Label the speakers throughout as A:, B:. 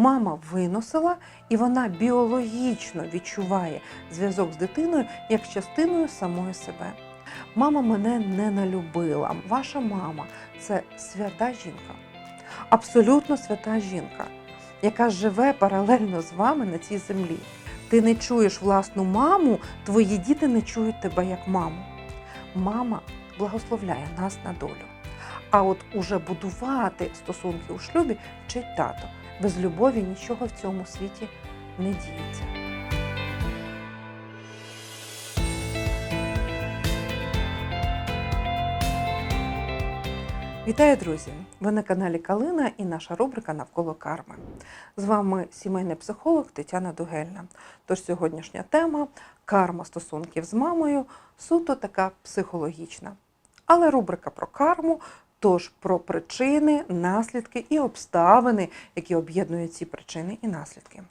A: Мама виносила, і вона біологічно відчуває зв'язок з дитиною як частиною самої себе. Мама мене не налюбила. Ваша мама це свята жінка, абсолютно свята жінка, яка живе паралельно з вами на цій землі. Ти не чуєш власну маму, твої діти не чують тебе як маму. Мама благословляє нас на долю. А от уже будувати стосунки у шлюбі вчить тато. Без любові нічого в цьому світі не діється. Вітаю, друзі! Ви на каналі Калина і наша рубрика Навколо карми. З вами сімейний психолог Тетяна Дугельна. Тож сьогоднішня тема карма стосунків з мамою суто така психологічна. Але рубрика про карму, тож про причини, наслідки і обставини, які об'єднують ці причини і наслідки.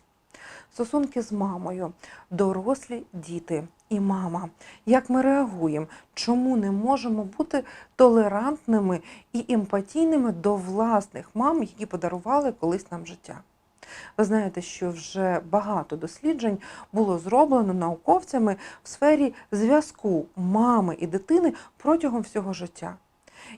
A: Стосунки з мамою, дорослі діти і мама. Як ми реагуємо? Чому не можемо бути толерантними і емпатійними до власних мам, які подарували колись нам життя? Ви знаєте, що вже багато досліджень було зроблено науковцями в сфері зв'язку мами і дитини протягом всього життя.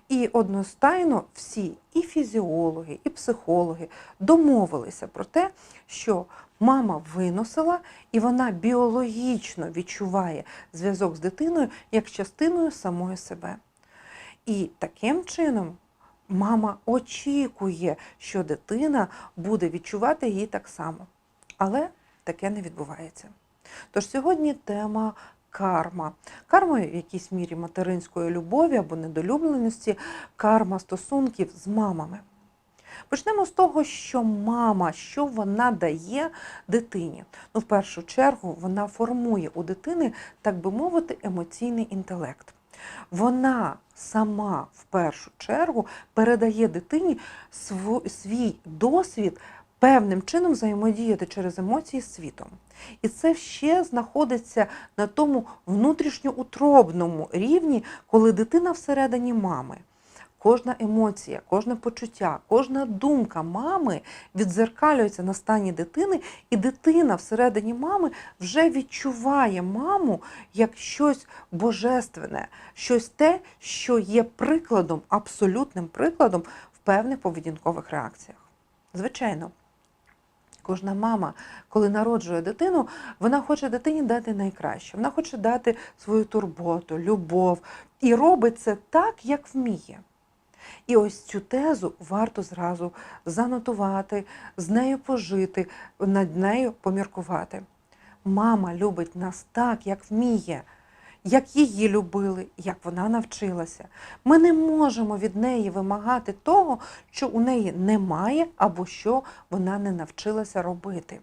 A: І одностайно всі, і фізіологи, і психологи домовилися про те, що мама виносила, і вона біологічно відчуває зв'язок з дитиною як частиною самої себе. І таким чином мама очікує, що дитина буде відчувати її так само. Але таке не відбувається. Тож сьогодні тема карма. Карма в якійсь мірі материнської любові або недолюбленості, карма стосунків з мамами. Почнемо з того, що мама, що вона дає дитині. Ну, в першу чергу, вона формує у дитини, так би мовити, емоційний інтелект. Вона сама в першу чергу передає дитині свій досвід певним чином взаємодіяти через емоції з світом. І це ще знаходиться на тому внутрішньоутробному рівні, коли дитина всередині мами. Кожна емоція, кожне почуття, кожна думка мами відзеркалюється на стані дитини, і дитина всередині мами вже відчуває маму як щось божественне, щось те, що є прикладом, абсолютним прикладом в певних поведінкових реакціях. Звичайно. Кожна мама, коли народжує дитину, вона хоче дитині дати найкраще. Вона хоче дати свою турботу, любов і робить це так, як вміє. І ось цю тезу варто зразу занотувати, з нею пожити, над нею поміркувати. Мама любить нас так, як вміє, як її любили, як вона навчилася. Ми не можемо від неї вимагати того, що у неї немає або що вона не навчилася робити.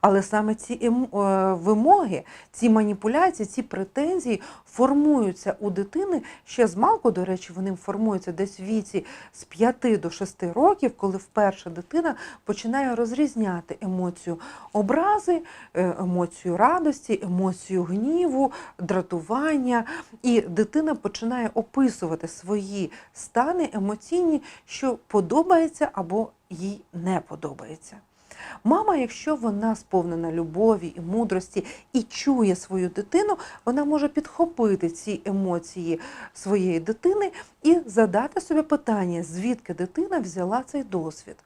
A: Але саме ці ем- е, вимоги, ці маніпуляції, ці претензії формуються у дитини ще з малку, до речі, вони формуються десь в віці з 5 до 6 років, коли вперше дитина починає розрізняти емоцію образи, е, емоцію радості, емоцію гніву, дратування. І дитина починає описувати свої стани емоційні, що подобається або їй не подобається. Мама, якщо вона сповнена любові і мудрості і чує свою дитину, вона може підхопити ці емоції своєї дитини і задати собі питання, звідки дитина взяла цей досвід.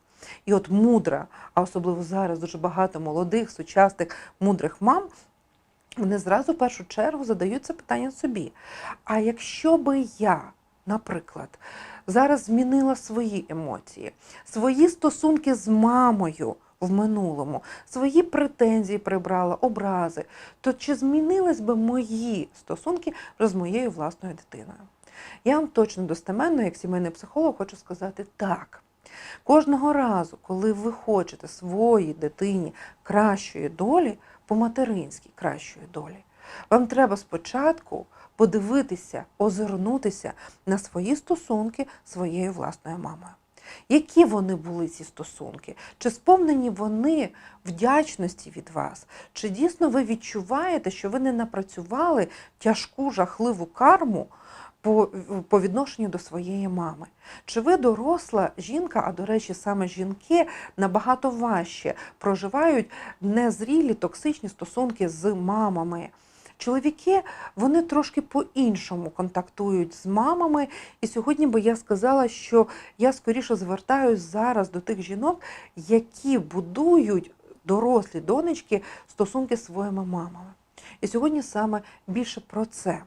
A: І от мудра, а особливо зараз дуже багато молодих, сучасних мудрих мам. Вони зразу в першу чергу задають це питання собі. А якщо би я, наприклад, зараз змінила свої емоції, свої стосунки з мамою в минулому, свої претензії прибрала, образи, то чи змінились би мої стосунки з моєю власною дитиною? Я вам точно достеменно, як сімейний психолог, хочу сказати так. Кожного разу, коли ви хочете своїй дитині кращої долі, по-материнськи кращої долі, вам треба спочатку подивитися, озирнутися на свої стосунки своєю власною мамою. Які вони були ці стосунки? Чи сповнені вони вдячності від вас? Чи дійсно ви відчуваєте, що ви не напрацювали тяжку жахливу карму по, по відношенню до своєї мами. Чи ви доросла жінка, а до речі, саме жінки набагато важче проживають незрілі токсичні стосунки з мамами. Чоловіки вони трошки по-іншому контактують з мамами. І сьогодні би я сказала, що я скоріше звертаюсь зараз до тих жінок, які будують дорослі донечки стосунки з своїми мамами. І сьогодні саме більше про це.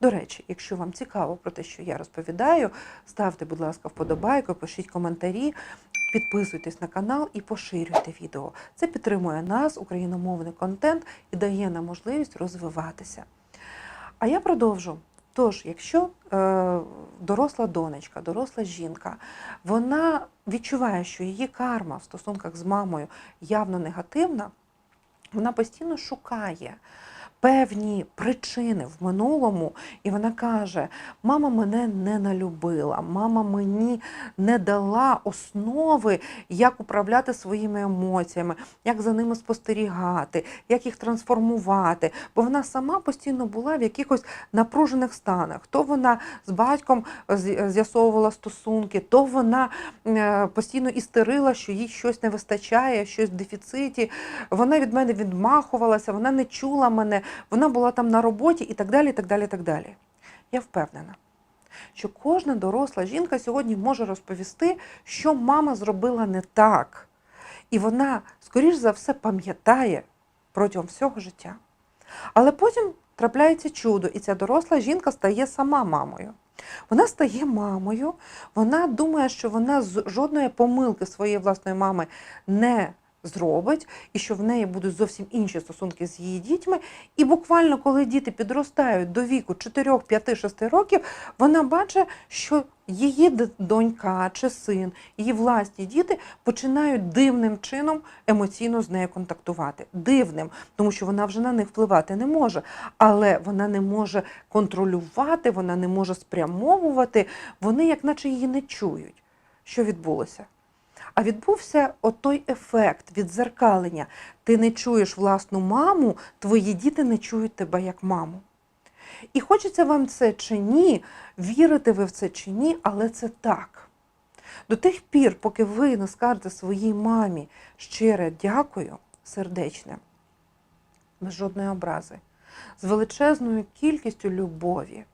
A: До речі, якщо вам цікаво про те, що я розповідаю, ставте, будь ласка, вподобайку, пишіть коментарі, підписуйтесь на канал і поширюйте відео. Це підтримує нас, україномовний контент, і дає нам можливість розвиватися. А я продовжу. Тож, якщо е, доросла донечка, доросла жінка, вона відчуває, що її карма в стосунках з мамою явно негативна, вона постійно шукає певні причини в минулому, і вона каже: мама мене не налюбила, мама мені не дала основи, як управляти своїми емоціями, як за ними спостерігати, як їх трансформувати. Бо вона сама постійно була в якихось напружених станах. То вона з батьком з'ясовувала стосунки, то вона е, постійно істерила, що їй щось не вистачає, щось в дефіциті. Вона від мене відмахувалася, вона не чула мене, вона була там на роботі і так далі. так далі, так далі. Я впевнена, що кожна доросла жінка сьогодні може розповісти, що мама зробила не так. І вона, скоріш за все, пам'ятає протягом всього життя. Але потім трапляється чудо, і ця доросла жінка стає сама мамою. Вона стає мамою, вона думає, що вона з жодної помилки своєї власної мами не зробить, і що в неї будуть зовсім інші стосунки з її дітьми. І буквально, коли діти підростають до віку 4, 5, 6 років, вона бачить, що її донька чи син, її власні діти починають дивним чином емоційно з нею контактувати. Дивним, тому що вона вже на них впливати не може, але вона не може контролювати, вона не може спрямовувати. Вони, як наче її не чують. Що відбулося? А відбувся отой ефект відзеркалення. Ти не чуєш власну маму, твої діти не чують тебе як маму. І хочеться вам це чи ні, вірите ви в це чи ні, але це так. До тих пір, поки ви не скажете своїй мамі щире дякую, сердечне, без жодної образи, з величезною кількістю любові.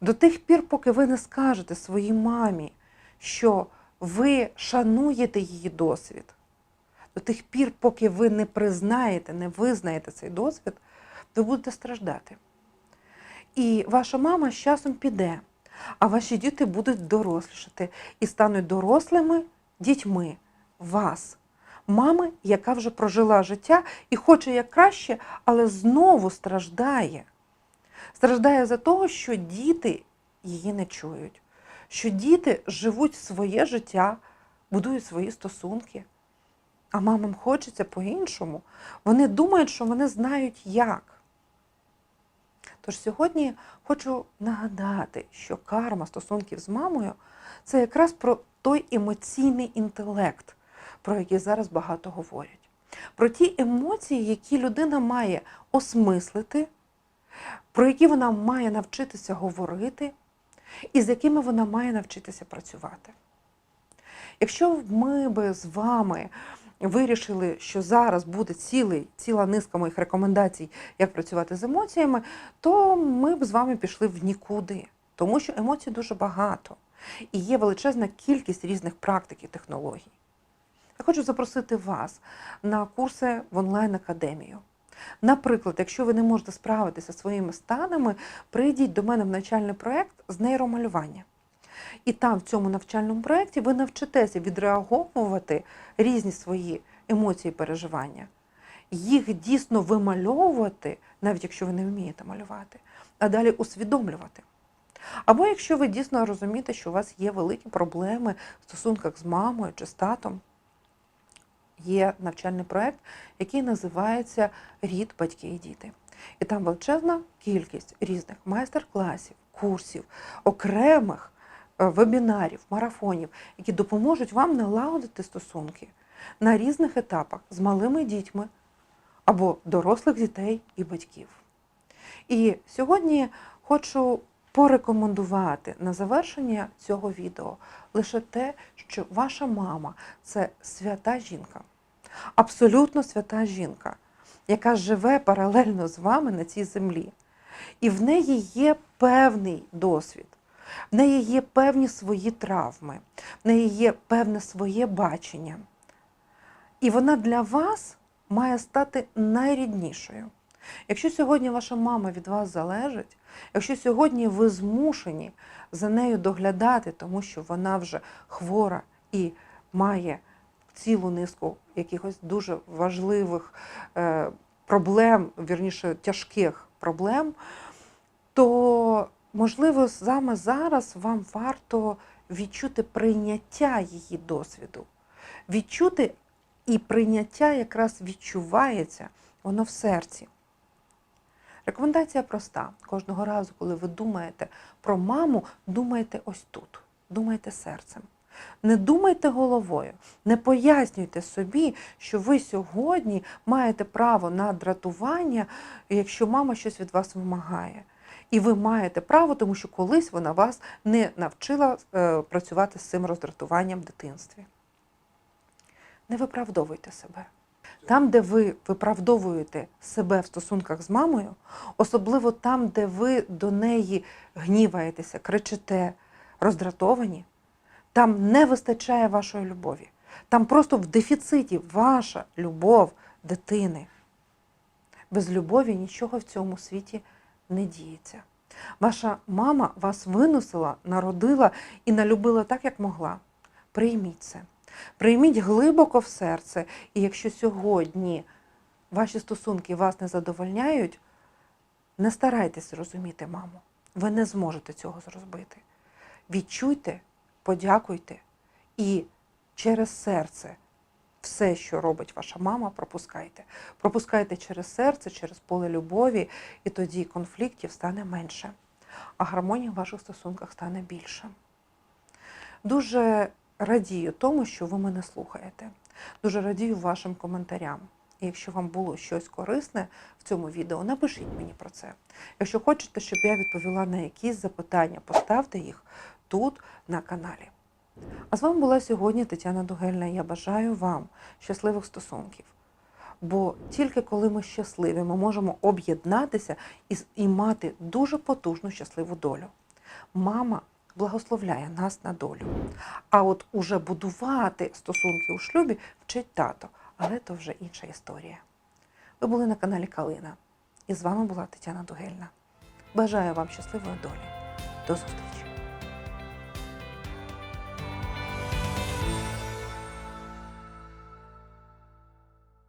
A: До тих пір, поки ви не скажете своїй мамі, що ви шануєте її досвід, до тих пір, поки ви не признаєте, не визнаєте цей досвід, ви будете страждати. І ваша мама з часом піде, а ваші діти будуть дорослішати і стануть дорослими дітьми вас, мами, яка вже прожила життя і хоче як краще, але знову страждає. Страждає за того, що діти її не чують, що діти живуть своє життя, будують свої стосунки. А мамам хочеться по-іншому. Вони думають, що вони знають як. Тож сьогодні хочу нагадати, що карма стосунків з мамою це якраз про той емоційний інтелект, про який зараз багато говорять. Про ті емоції, які людина має осмислити, про які вона має навчитися говорити, і з якими вона має навчитися працювати. Якщо ми би з вами вирішили, що зараз буде цілий, ціла низка моїх рекомендацій, як працювати з емоціями, то ми б з вами пішли в нікуди, тому що емоцій дуже багато і є величезна кількість різних практик і технологій. Я хочу запросити вас на курси в онлайн-академію. Наприклад, якщо ви не можете справитися зі своїми станами, прийдіть до мене в навчальний проєкт з нейромалювання. І там, в цьому навчальному проєкті, ви навчитеся відреаговувати різні свої емоції і переживання, їх дійсно вимальовувати, навіть якщо ви не вмієте малювати, а далі усвідомлювати. Або якщо ви дійсно розумієте, що у вас є великі проблеми в стосунках з мамою чи з татом, є навчальний проєкт, який називається Рід, батьки і діти. І там величезна кількість різних майстер-класів, курсів, окремих е, вебінарів, марафонів, які допоможуть вам налагодити стосунки на різних етапах з малими дітьми або дорослих дітей і батьків. І сьогодні хочу порекомендувати на завершення цього відео лише те, що ваша мама це свята жінка, абсолютно свята жінка, яка живе паралельно з вами на цій землі. І в неї є певний досвід, в неї є певні свої травми, в неї є певне своє бачення. І вона для вас має стати найріднішою. Якщо сьогодні ваша мама від вас залежить, якщо сьогодні ви змушені за нею доглядати, тому що вона вже хвора і має цілу низку якихось дуже важливих е, проблем, вірніше тяжких проблем, то можливо саме зараз вам варто відчути прийняття її досвіду, відчути і прийняття якраз відчувається, воно в серці. Рекомендація проста. Кожного разу, коли ви думаєте про маму, думайте ось тут, думайте серцем. Не думайте головою, не пояснюйте собі, що ви сьогодні маєте право на дратування, якщо мама щось від вас вимагає. І ви маєте право, тому що колись вона вас не навчила е, працювати з цим роздратуванням в дитинстві. Не виправдовуйте себе. Там, де ви виправдовуєте себе в стосунках з мамою, особливо там, де ви до неї гніваєтеся, кричите, роздратовані, там не вистачає вашої любові. Там просто в дефіциті ваша любов дитини. Без любові нічого в цьому світі не діється. Ваша мама вас виносила, народила і налюбила так, як могла. Прийміть це. Прийміть глибоко в серце, і якщо сьогодні ваші стосунки вас не задовольняють, не старайтесь розуміти маму. Ви не зможете цього зробити. Відчуйте, подякуйте і через серце все, що робить ваша мама, пропускайте. Пропускайте через серце, через поле любові, і тоді конфліктів стане менше, а гармонія в ваших стосунках стане більше. Дуже радію тому, що ви мене слухаєте. Дуже радію вашим коментарям. І якщо вам було щось корисне в цьому відео, напишіть мені про це. Якщо хочете, щоб я відповіла на якісь запитання, поставте їх тут на каналі. А з вами була сьогодні Тетяна Дугельна. Я бажаю вам щасливих стосунків. Бо тільки коли ми щасливі, ми можемо об'єднатися і, і мати дуже потужну щасливу долю. Мама благословляє нас на долю. А от уже будувати стосунки у шлюбі вчить тато, але то вже інша історія. Ви були на каналі Калина. І з вами була Тетяна Дугельна. Бажаю вам щасливої долі. До зустрічі!